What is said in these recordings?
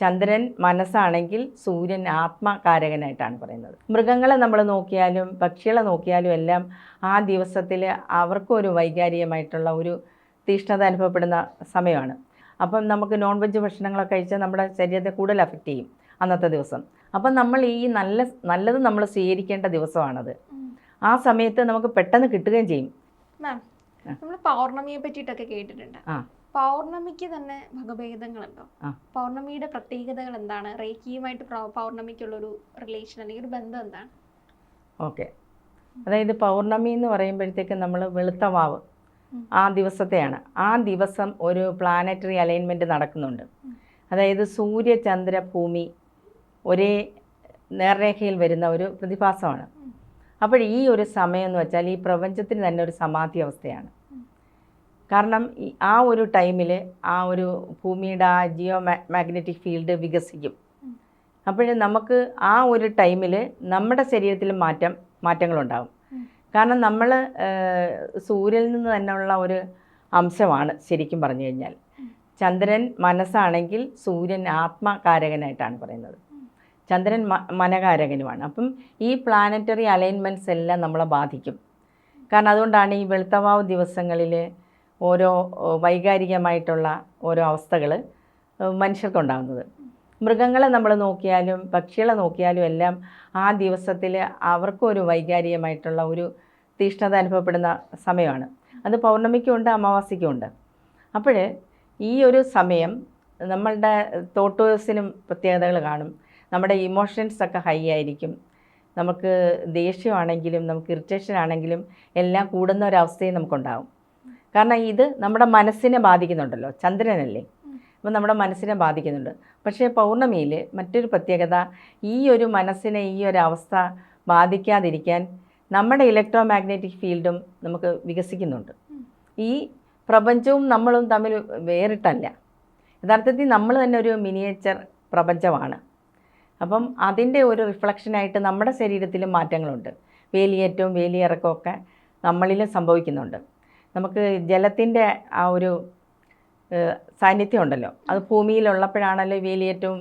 ചന്ദ്രൻ മനസ്സാണെങ്കിൽ സൂര്യൻ ആത്മകാരകനായിട്ടാണ് പറയുന്നത്. മൃഗങ്ങളെ നമ്മൾ നോക്കിയാലും പക്ഷികളെ നോക്കിയാലും എല്ലാം ആ ദിവസത്തിൽ അവർക്കൊരു വൈകാരികമായിട്ടുള്ള ഒരു തീഷ്ണത അനുഭവപ്പെടുന്ന സമയമാണ്. അപ്പം നമുക്ക് നോൺ വെജ് ഭക്ഷണങ്ങളൊക്കെ കഴിച്ചാൽ നമ്മുടെ ശരീരത്തെ കൂടുതൽ അഫക്റ്റ് ചെയ്യും അന്നത്തെ ദിവസം. അപ്പം നമ്മൾ ഈ നല്ല നല്ലത് നമ്മൾ സ്വീകരിക്കേണ്ട ദിവസമാണത്. ആ സമയത്ത് നമുക്ക് പെട്ടെന്ന് കിട്ടുകയും ചെയ്യും. മാം നമ്മൾ പൗർണമിയെ പറ്റിയിട്ടൊക്കെ കേട്ടിട്ടുണ്ട്. ആ. പൗർണമിക്ക് തന്നെ വകഭേദങ്ങളുണ്ടോ. പൗർണമിയുടെ പ്രത്യേകതകൾ എന്താണ്? റേക്കിയുമായിട്ട് പൗർണമിക്കുള്ള ഒരു റിലേഷൻ അല്ലെങ്കിൽ ഒരു ബന്ധം എന്താണ്? ഓക്കെ. അതായത് പൗർണമി എന്ന് പറയുമ്പോഴത്തേക്ക് നമ്മൾ വെളുത്തവാവ് ആ ദിവസത്തെയാണ്. ആ ദിവസം ഒരു പ്ലാനറ്ററി അലൈൻമെന്റ് നടക്കുന്നുണ്ട്. അതായത് സൂര്യ ചന്ദ്ര ഭൂമി ഒരേ നേർരേഖയിൽ വരുന്ന ഒരു പ്രതിഭാസമാണ്. അപ്പോൾ ഈ ഒരു സമയം എന്ന് വെച്ചാൽ ഈ പ്രപഞ്ചത്തിന് തന്നെ ഒരു സമാധി അവസ്ഥയാണ്. കാരണം ആ ഒരു ടൈമിൽ ആ ഒരു ഭൂമിയുടെ ആ ജിയോ മാഗ്നറ്റിക് ഫീൽഡ് വികസിക്കും. അപ്പോൾ നമുക്ക് ആ ഒരു ടൈമിൽ നമ്മുടെ ശരീരത്തിൽ മാറ്റം മാറ്റങ്ങളുണ്ടാകും. കാരണം നമ്മൾ സൂര്യനിൽ നിന്ന് തന്നെയുള്ള ഒരു അംശമാണ് ശരിക്കും പറഞ്ഞു കഴിഞ്ഞാൽ. ചന്ദ്രൻ മനസ്സാണെങ്കിൽ സൂര്യൻ ആത്മകാരകനായിട്ടാണ് പറയുന്നത്. ചന്ദ്രൻ മ മനകാരകനുമാണ്. അപ്പം ഈ പ്ലാനറ്ററി അലൈൻമെന്റ്സ് എല്ലാം നമ്മളെ ബാധിക്കും. കാരണം അതുകൊണ്ടാണ് ഈ വെളുത്തവാവ് ദിവസങ്ങളിൽ ഓരോ വൈകാരികമായിട്ടുള്ള ഓരോ അവസ്ഥകൾ മനുഷ്യർക്കുണ്ടാകുന്നത് മൃഗങ്ങളെ നമ്മൾ നോക്കിയാലും പക്ഷികളെ നോക്കിയാലും എല്ലാം ആ ദിവസത്തിൽ അവർക്കൊരു വൈകാരികമായിട്ടുള്ള ഒരു തീഷ്ണത അനുഭവപ്പെടുന്ന സമയമാണ്. അത് പൗർണമിക്കും ഉണ്ട് ഉണ്ട് അപ്പോൾ ഈ ഒരു സമയം നമ്മളുടെ തോട്ടേഴ്സിനും പ്രത്യേകതകൾ കാണും. നമ്മുടെ ഇമോഷൻസ് ഒക്കെ ഹൈ ആയിരിക്കും. നമുക്ക് ദേഷ്യമാണെങ്കിലും നമുക്ക് ഇറിറ്റേഷൻ ആണെങ്കിലും എല്ലാം കൂടുന്ന ഒരവസ്ഥയും നമുക്കുണ്ടാകും കാരണം ഇത് നമ്മുടെ മനസ്സിനെ ബാധിക്കുന്നുണ്ടല്ലോ ചന്ദ്രനല്ലേ? അപ്പം നമ്മുടെ മനസ്സിനെ ബാധിക്കുന്നുണ്ട്. പക്ഷേ പൗർണമിയിൽ മറ്റൊരു പ്രത്യേകത ഈ ഒരു മനസ്സിനെ ഈ ഒരു അവസ്ഥ ബാധിക്കാതിരിക്കാൻ നമ്മുടെ ഇലക്ട്രോ മാഗ്നറ്റിക് ഫീൽഡും നമുക്ക് വികസിക്കുന്നുണ്ട്. ഈ പ്രപഞ്ചവും നമ്മളും തമ്മിൽ വേറിട്ടല്ല. യഥാർത്ഥത്തിൽ നമ്മൾ തന്നെ ഒരു മിനിയേച്ചർ പ്രപഞ്ചമാണ്. അപ്പം അതിന്റെ ഒരു റിഫ്ലക്ഷനായിട്ട് നമ്മുടെ ശരീരത്തിലും മാറ്റങ്ങളുണ്ട്. വേലിയേറ്റവും വേലിയിറക്കമൊക്കെ നമ്മളിലും സംഭവിക്കുന്നുണ്ട്. നമുക്ക് ജലത്തിന്റെ ആ ഒരു സാന്നിധ്യം ഉണ്ടല്ലോ അത് ഭൂമിയിലുള്ളപ്പോഴാണല്ലോ വേലിയേറ്റവും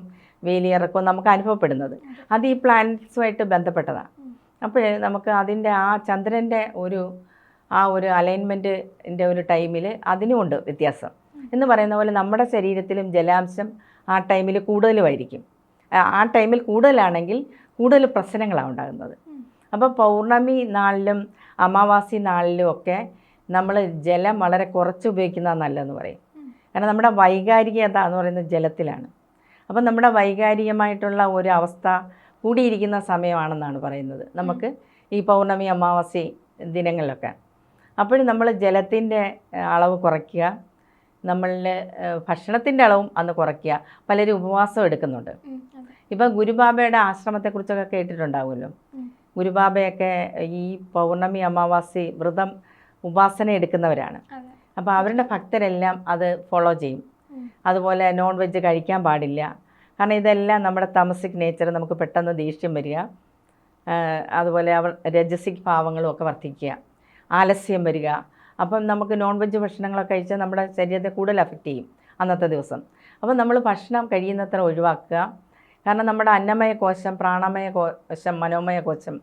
വേലിയിറക്കവും നമുക്ക് അനുഭവപ്പെടുന്നത്. അത് ഈ പ്ലാനറ്റ്സുമായിട്ട് ബന്ധപ്പെട്ടതാണ്. അപ്പോൾ നമുക്ക് അതിന്റെ ആ ചന്ദ്രന്റെ ഒരു ആ ഒരു അലൈൻമെന്റിന്റെ ഒരു ടൈമിൽ അതിനുമുണ്ട് വ്യത്യാസം. എന്ന് പറയുന്ന പോലെ നമ്മുടെ ശരീരത്തിലും ജലാംശം ആ ടൈമിൽ കൂടുതലുമായിരിക്കും. ആ ടൈമിൽ കൂടുതലാണെങ്കിൽ കൂടുതൽ പ്രശ്നങ്ങളാണ് ഉണ്ടാകുന്നത്. അപ്പോൾ പൗർണമി നാളിലും അമാവാസി നാളിലും ഒക്കെ നമ്മൾ ജലം വളരെ കുറച്ച് ഉപയോഗിക്കുന്നതാണ് നല്ലതെന്ന് പറയും. കാരണം നമ്മുടെ വൈകാരികത എന്ന് പറയുന്നത് ജലത്തിലാണ്. അപ്പം നമ്മുടെ വൈകാരികമായിട്ടുള്ള ഒരു അവസ്ഥ കൂടിയിരിക്കുന്ന സമയമാണെന്നാണ് പറയുന്നത്. നമുക്ക് ഈ പൗർണമി അമാവാസി ദിനങ്ങളിലൊക്കെ. അപ്പോൾ നമ്മൾ ജലത്തിന്റെ അളവ് കുറയ്ക്കുക. നമ്മളുടെ ഭക്ഷണത്തിന്റെ അളവും അന്ന് കുറയ്ക്കുക. പലരും ഉപവാസം എടുക്കുന്നുണ്ട്. ഇപ്പം ഗുരുബാബയുടെ ആശ്രമത്തെക്കുറിച്ചൊക്കെ കേട്ടിട്ടുണ്ടാവുമല്ലോ. ഗുരുബാബയൊക്കെ ഈ പൗർണമി അമാവാസി വ്രതം ഉപാസന എടുക്കുന്നവരാണ്. അപ്പോൾ അവരുടെ ഭക്തരെല്ലാം അത് ഫോളോ ചെയ്യും. അതുപോലെ നോൺ വെജ് കഴിക്കാൻ പാടില്ല. കാരണം ഇതെല്ലാം നമ്മുടെ തമസിക് നേച്ചർ നമുക്ക് പെട്ടെന്ന് ദേഷ്യം വരിക. അതുപോലെ അവർ രജസിക് ഭാവങ്ങളും ഒക്കെ വർദ്ധിക്കുക. ആലസ്യം വരിക. അപ്പം നമുക്ക് നോൺ വെജ് ഭക്ഷണങ്ങളൊക്കെ കഴിച്ചാൽ നമ്മുടെ ശരീരത്തെ കൂടുതൽ അഫക്റ്റ് ചെയ്യും അന്നത്തെ ദിവസം. അപ്പം നമ്മൾ ഭക്ഷണം കഴിയുന്നത്ര ഒഴിവാക്കുക. കാരണം നമ്മുടെ അന്നമയ കോശം പ്രാണമയ കോശം മനോമയ കോശം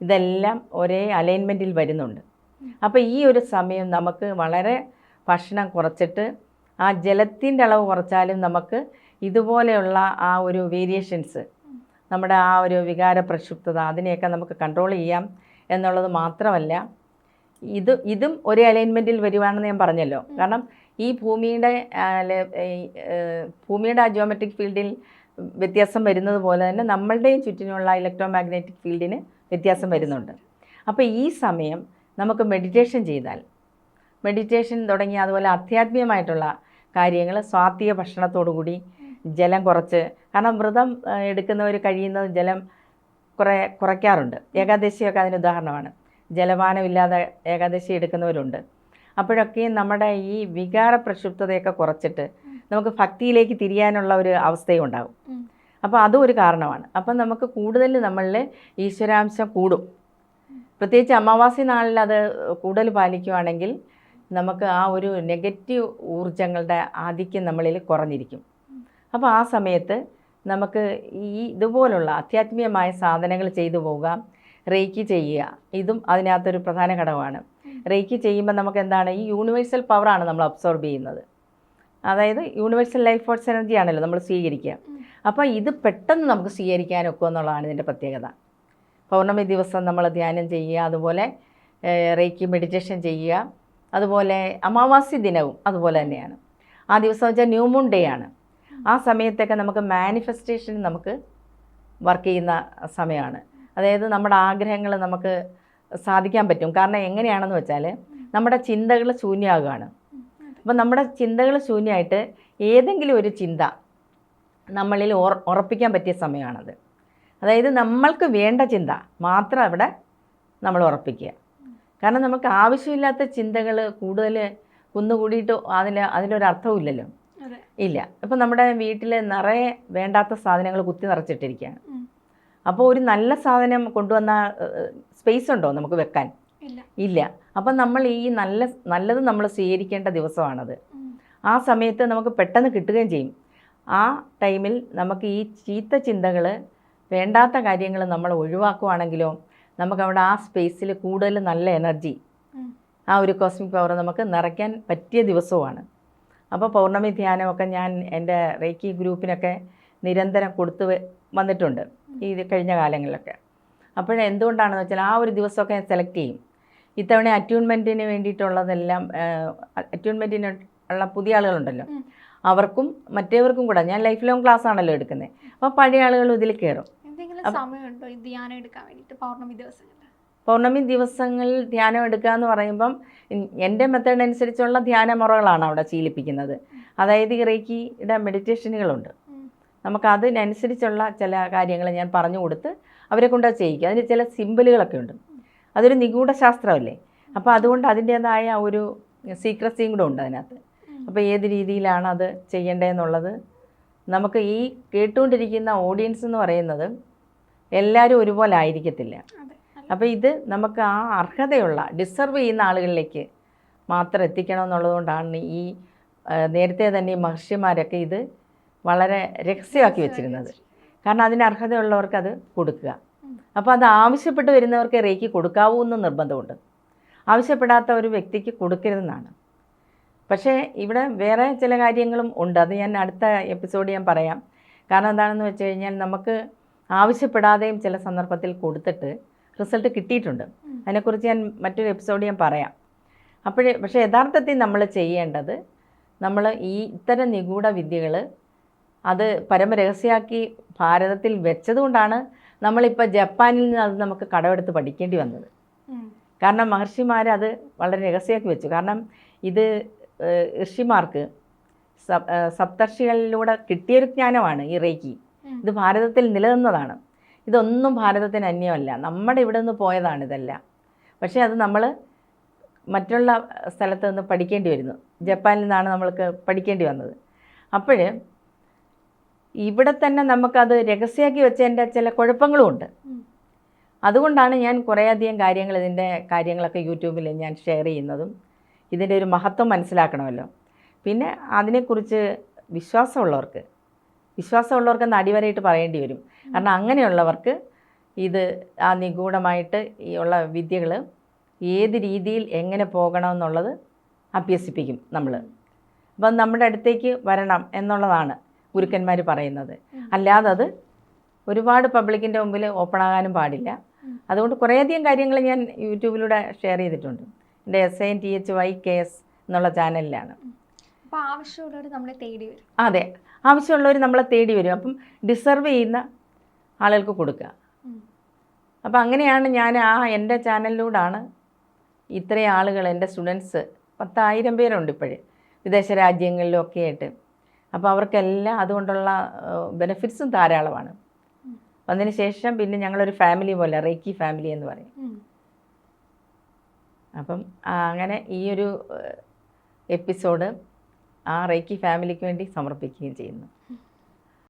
ഇതെല്ലാം ഒരേ അലൈൻമെന്റിൽ വരുന്നുണ്ട്. അപ്പോൾ ഈ ഒരു സമയം നമുക്ക് വളരെ ഭക്ഷണം കുറച്ചിട്ട് ആ ജലത്തിന്റെ അളവ് കുറച്ചാലും നമുക്ക് ഇതുപോലെയുള്ള ആ ഒരു വേരിയേഷൻസ് നമ്മുടെ ആ ഒരു വികാര പ്രക്ഷുബ്ധത അതിനെയൊക്കെ നമുക്ക് കൺട്രോൾ ചെയ്യാം എന്നുള്ളത് മാത്രമല്ല ഇത് ഇതും ഒരേ അലൈൻമെന്റിൽ വരുവാണെന്ന് ഞാൻ പറഞ്ഞല്ലോ. കാരണം ഈ ഭൂമിയുടെ ഭൂമിയുടെ ആ ജിയോമെട്രിക് ഫീൽഡിൽ വ്യത്യാസം വരുന്നത് പോലെ തന്നെ നമ്മളുടെയും ചുറ്റിനുള്ള ഇലക്ട്രോ മാഗ്നറ്റിക് ഫീൽഡിന് വ്യത്യാസം വരുന്നുണ്ട്. അപ്പോൾ ഈ സമയം നമുക്ക് മെഡിറ്റേഷൻ ചെയ്താൽ. മെഡിറ്റേഷൻ തുടങ്ങി അതുപോലെ ആധ്യാത്മികമായിട്ടുള്ള കാര്യങ്ങൾ സ്വാത്തിയ ഭക്ഷണത്തോടു കൂടി ജലം കുറച്ച് കാരണം വ്രതം എടുക്കുന്നവർ കഴിയുന്നത് ജലം കുറേ കുറയ്ക്കാറുണ്ട്. ഏകാദശിയൊക്കെ അതിന് ഉദാഹരണമാണ്. ജലപാനമില്ലാതെ ഏകാദശി എടുക്കുന്നവരുണ്ട്. അപ്പോഴൊക്കെ നമ്മുടെ ഈ വികാര പ്രക്ഷുബ്ധതയൊക്കെ കുറച്ചിട്ട് നമുക്ക് ഭക്തിയിലേക്ക് തിരിയാനുള്ള ഒരു അവസ്ഥയും ഉണ്ടാകും അപ്പോൾ അതും ഒരു കാരണമാണ്. അപ്പം നമുക്ക് കൂടുതൽ നമ്മളിൽ ഈശ്വരാംശം കൂടും. പ്രത്യേകിച്ച് അമാവാസി നാളിൽ അത് കൂടുതൽ പാലിക്കുവാണെങ്കിൽ നമുക്ക് ആ ഒരു നെഗറ്റീവ് ഊർജങ്ങളുടെ ആധിക്യം നമ്മളിൽ കുറഞ്ഞിരിക്കും. അപ്പോൾ ആ സമയത്ത് നമുക്ക് ഈ ഇതുപോലുള്ള ആധ്യാത്മികമായ സാധനങ്ങൾ ചെയ്തു പോവുക റേക്കി ചെയ്യുക. ഇതും അതിനകത്തൊരു പ്രധാന ഘടകമാണ്. റേക്കി ചെയ്യുമ്പോൾ നമുക്ക് എന്താണ്? ഈ യൂണിവേഴ്സൽ പവറാണ് നമ്മൾ അബ്സോർബ് ചെയ്യുന്നത്. അതായത് യൂണിവേഴ്സൽ ലൈഫ് ഫോഴ്സ് എനർജി ആണല്ലോ നമ്മൾ സ്വീകരിക്കുക. അപ്പോൾ ഇത് പെട്ടെന്ന് നമുക്ക് സ്വീകരിക്കാനൊക്കെ എന്നുള്ളതാണ് ഇതിന്റെ പ്രത്യേകത. പൗർണമി ദിവസം നമ്മൾ ധ്യാനം ചെയ്യുക അതുപോലെ റേക്കി മെഡിറ്റേഷൻ ചെയ്യുക അതുപോലെ അമാവാസി ദിനവും അതുപോലെ തന്നെയാണ്. ആ ദിവസം വെച്ചാൽ ന്യൂ മൂൺ ഡേ ആണ്. ആ സമയത്തൊക്കെ നമുക്ക് മാനിഫെസ്റ്റേഷൻ നമുക്ക് വർക്ക് ചെയ്യുന്ന സമയമാണ്. അതായത് നമ്മുടെ ആഗ്രഹങ്ങൾ നമുക്ക് സാധിക്കാൻ പറ്റും. കാരണം എങ്ങനെയാണെന്ന് വെച്ചാൽ നമ്മുടെ ചിന്തകൾ ശൂന്യമാകുകയാണ് അപ്പം നമ്മുടെ ചിന്തകൾ ശൂന്യമായിട്ട് ഏതെങ്കിലും ഒരു ചിന്ത നമ്മളിൽ ഉറപ്പിക്കാൻ പറ്റിയ സമയമാണത്. അതായത് നമ്മൾക്ക് വേണ്ട ചിന്ത മാത്രം അവിടെ നമ്മൾ ഉറപ്പിക്കുക. കാരണം നമുക്ക് ആവശ്യമില്ലാത്ത ചിന്തകൾ കൂടുതൽ കുന്നുകൂടിയിട്ട് അതിന് അതിലൊരർത്ഥമില്ലല്ലോ അതെ. ഇല്ല. ഇപ്പം നമ്മുടെ വീട്ടിൽ നിറയെ വേണ്ടാത്ത സാധനങ്ങൾ കുത്തി നിറച്ചിട്ടിരിക്കുകയാണ്. അപ്പോൾ ഒരു നല്ല സാധനം കൊണ്ടുവന്ന സ്പേസ് ഉണ്ടോ നമുക്ക് വെക്കാൻ? ഇല്ല. അപ്പം നമ്മൾ ഈ നല്ല നല്ലത് നമ്മൾ സ്വീകരിക്കേണ്ട ദിവസമാണത്. ആ സമയത്ത് നമുക്ക് പെട്ടെന്ന് കിട്ടുകയും ചെയ്യും. ആ ടൈമിൽ നമുക്ക് ഈ ചീത്ത ചിന്തകൾ വേണ്ടാത്ത കാര്യങ്ങൾ നമ്മൾ ഒഴിവാക്കുവാണെങ്കിലോ നമുക്കവിടെ ആ സ്പേസിൽ കൂടുതൽ നല്ല എനർജി. ആ ഒരു കോസ്മിക് പവർ നമുക്ക് നിറയ്ക്കാൻ പറ്റിയ ദിവസവുമാണ്. അപ്പോൾ പൗർണമി ധ്യാനമൊക്കെ ഞാൻ എന്റെ റേക്കി ഗ്രൂപ്പിനൊക്കെ നിരന്തരം കൊടുത്തു വന്നിട്ടുണ്ട് ഈ കഴിഞ്ഞ കാലങ്ങളിലൊക്കെ. അപ്പോൾ എന്തുകൊണ്ടാണെന്ന് വെച്ചാൽ ആ ഒരു ദിവസമൊക്കെ ഞാൻ സെലക്ട് ചെയ്യും. ഇത്തവണ അറ്റ്യൂൺമെന്റിന് വേണ്ടിയിട്ടുള്ളതെല്ലാം അറ്റ്യൂൺമെന്റിന് ഉള്ള പുതിയ ആളുകളുണ്ടല്ലോ. അവർക്കും മറ്റേവർക്കും കൂടെ ഞാൻ ലൈഫ് ലോങ് ക്ലാസ് ആണല്ലോ എടുക്കുന്നത് അപ്പോൾ പഴയ ആളുകളും ഇതിൽ കയറും സമയമുണ്ടോ ഈ ധ്യാനം എടുക്കാൻ വേണ്ടിയിട്ട്? പൗർണമി ദിവസങ്ങളിൽ. പൗർണമി ദിവസങ്ങളിൽ ധ്യാനം എടുക്കുക എന്ന് പറയുമ്പം എന്റെ മെത്തേഡ് അനുസരിച്ചുള്ള ധ്യാന ധ്യാനമുറകളാണ് അവിടെ ശീലിപ്പിക്കുന്നത്. അതായത് ഈ റേക്കിയുടെ മെഡിറ്റേഷനുകളുണ്ട്. നമുക്ക് അതിനനുസരിച്ചുള്ള ചില കാര്യങ്ങൾ ഞാൻ പറഞ്ഞു കൊടുത്ത് അവരെ കൊണ്ട് ചെയ്യിക്കുക അതിന് ചില സിമ്പിളുകളൊക്കെ ഉണ്ട്. അതൊരു നിഗൂഢ ശാസ്ത്രമല്ലേ? അപ്പോൾ അതുകൊണ്ട് അതിന്റേതായ ഒരു സീക്രസിയും കൂടെ ഉണ്ട് അതിനകത്ത്. അപ്പോൾ ഏത് രീതിയിലാണ് അത് ചെയ്യേണ്ടതെന്നുള്ളത് നമുക്ക് ഈ കേട്ടുകൊണ്ടിരിക്കുന്ന ഓഡിയൻസ് എന്ന് പറയുന്നത് എല്ലാവരും ഒരുപോലെ ആയിരിക്കത്തില്ല. അപ്പോൾ ഇത് നമുക്ക് ആ അർഹതയുള്ള ഡിസർവ് ചെയ്യുന്ന ആളുകളിലേക്ക് മാത്രം എത്തിക്കണം എന്നുള്ളതുകൊണ്ടാണ് ഈ നേരത്തെ തന്നെ ഈ മഹർഷിമാരൊക്കെ ഇത് വളരെ രഹസ്യമാക്കി വെച്ചിരുന്നത്. കാരണം അതിന് അർഹതയുള്ളവർക്ക് അത് കൊടുക്കുക. അപ്പോൾ അത് ആവശ്യപ്പെട്ട് വരുന്നവർക്ക് റേക്ക് കൊടുക്കാവൂ എന്ന് നിർബന്ധമുണ്ട്. ആവശ്യപ്പെടാത്ത ഒരു വ്യക്തിക്ക് കൊടുക്കരുതെന്നാണ്. പക്ഷേ ഇവിടെ വേറെ ചില കാര്യങ്ങളും ഉണ്ട്. അത് ഞാൻ അടുത്ത എപ്പിസോഡ് ഞാൻ പറയാം. കാരണം എന്താണെന്ന് വെച്ച് കഴിഞ്ഞാൽ നമുക്ക് ആവശ്യപ്പെടാതെയും ചില സന്ദർഭത്തിൽ കൊടുത്തിട്ട് റിസൾട്ട് കിട്ടിയിട്ടുണ്ട്. അതിനെക്കുറിച്ച് ഞാൻ മറ്റൊരു എപ്പിസോഡ് ഞാൻ പറയാം. അപ്പോഴേ പക്ഷേ യഥാർത്ഥത്തിൽ നമ്മൾ ചെയ്യേണ്ടത് നമ്മൾ ഈ ഇത്തരം നിഗൂഢ വിദ്യകൾ അത് പരമരഹസ്യമാക്കി ഭാരതത്തിൽ വെച്ചതുകൊണ്ടാണ് നമ്മളിപ്പോൾ ജപ്പാനിൽ നിന്ന് അത് നമുക്ക് കടമെടുത്ത് പഠിക്കേണ്ടി വന്നത്. കാരണം മഹർഷിമാർ അത് വളരെ രഹസ്യമാക്കി വെച്ചു. കാരണം ഇത് ഋഷിമാർക്ക് സപ്തർഷികളിലൂടെ കിട്ടിയൊരു ജ്ഞാനമാണ് ഈ റേക്കി. ഇത് ഭാരതത്തിൽ നിലനിന്നതാണ്. ഇതൊന്നും ഭാരതത്തിന് അന്യമല്ല. നമ്മുടെ ഇവിടെ നിന്ന് പോയതാണ് ഇതെല്ലാം. പക്ഷേ അത് നമ്മൾ മറ്റുള്ള സ്ഥലത്ത് നിന്ന് പഠിക്കേണ്ടി വരുന്നു. ജപ്പാനിൽ നിന്നാണ് നമ്മൾക്ക് പഠിക്കേണ്ടി വന്നത്. അപ്പോൾ ഇവിടെ തന്നെ നമുക്കത് രഹസ്യമാക്കി വെച്ചതിന്റെ ചില കുഴപ്പങ്ങളും ഉണ്ട്. അതുകൊണ്ടാണ് ഞാൻ കുറേയധികം കാര്യങ്ങൾ ഇതിന്റെ കാര്യങ്ങളൊക്കെ യൂട്യൂബിൽ ഞാൻ ഷെയർ ചെയ്യുന്നതും ഇതിന്റെ ഒരു മഹത്വം മനസ്സിലാക്കണമല്ലോ. പിന്നെ അതിനെക്കുറിച്ച് വിശ്വാസമുള്ളവർക്ക് വിശ്വാസമുള്ളവർക്ക് ഒന്ന് അടിവരയിട്ട് പറയേണ്ടി വരും. കാരണം അങ്ങനെയുള്ളവർക്ക് ഇത് ആ നിഗൂഢമായിട്ട് ഈ ഉള്ള വിദ്യകൾ ഏത് രീതിയിൽ എങ്ങനെ പോകണമെന്നുള്ളത് അഭ്യസിപ്പിക്കും നമ്മൾ അപ്പം നമ്മുടെ അടുത്തേക്ക് വരണം എന്നുള്ളതാണ് ഗുരുക്കന്മാർ പറയുന്നത്. അല്ലാതെ അത് ഒരുപാട് പബ്ലിക്കിന്റെ മുമ്പിൽ ഓപ്പൺ ആകാനും പാടില്ല അതുകൊണ്ട് കുറേയധികം കാര്യങ്ങൾ ഞാൻ യൂട്യൂബിലൂടെ ഷെയർ ചെയ്തിട്ടുണ്ട്. എന്റെ S N T H Y K S എന്നുള്ള ചാനലിലാണ്. ആവശ്യമുള്ളവർ നമ്മളെ തേടി വരും. അതെ. ആവശ്യമുള്ളവർ നമ്മളെ തേടി വരും. അപ്പം ഡിസർവ് ചെയ്യുന്ന ആളുകൾക്ക് കൊടുക്കുക. അപ്പം അങ്ങനെയാണ് ഞാൻ ആ എന്റെ ചാനലിലൂടാണ് ഇത്രയും ആളുകൾ എന്റെ സ്റ്റുഡൻസ് പത്തായിരം പേരുണ്ട് ഇപ്പോഴേ വിദേശ രാജ്യങ്ങളിലൊക്കെ ആയിട്ട് അപ്പോൾ അവർക്കെല്ലാം അതുകൊണ്ടുള്ള ബെനിഫിറ്റ്സും ധാരാളമാണ്. അതിന് ശേഷം പിന്നെ ഞങ്ങളൊരു ഫാമിലി പോലെ റേക്കി ഫാമിലി എന്ന് പറയും. അപ്പം അങ്ങനെ ഈ ഒരു എപ്പിസോഡ് ആ റേക്കി ഫാമിലിക്ക് വേണ്ടി സമർപ്പിക്കുകയും ചെയ്യുന്നു.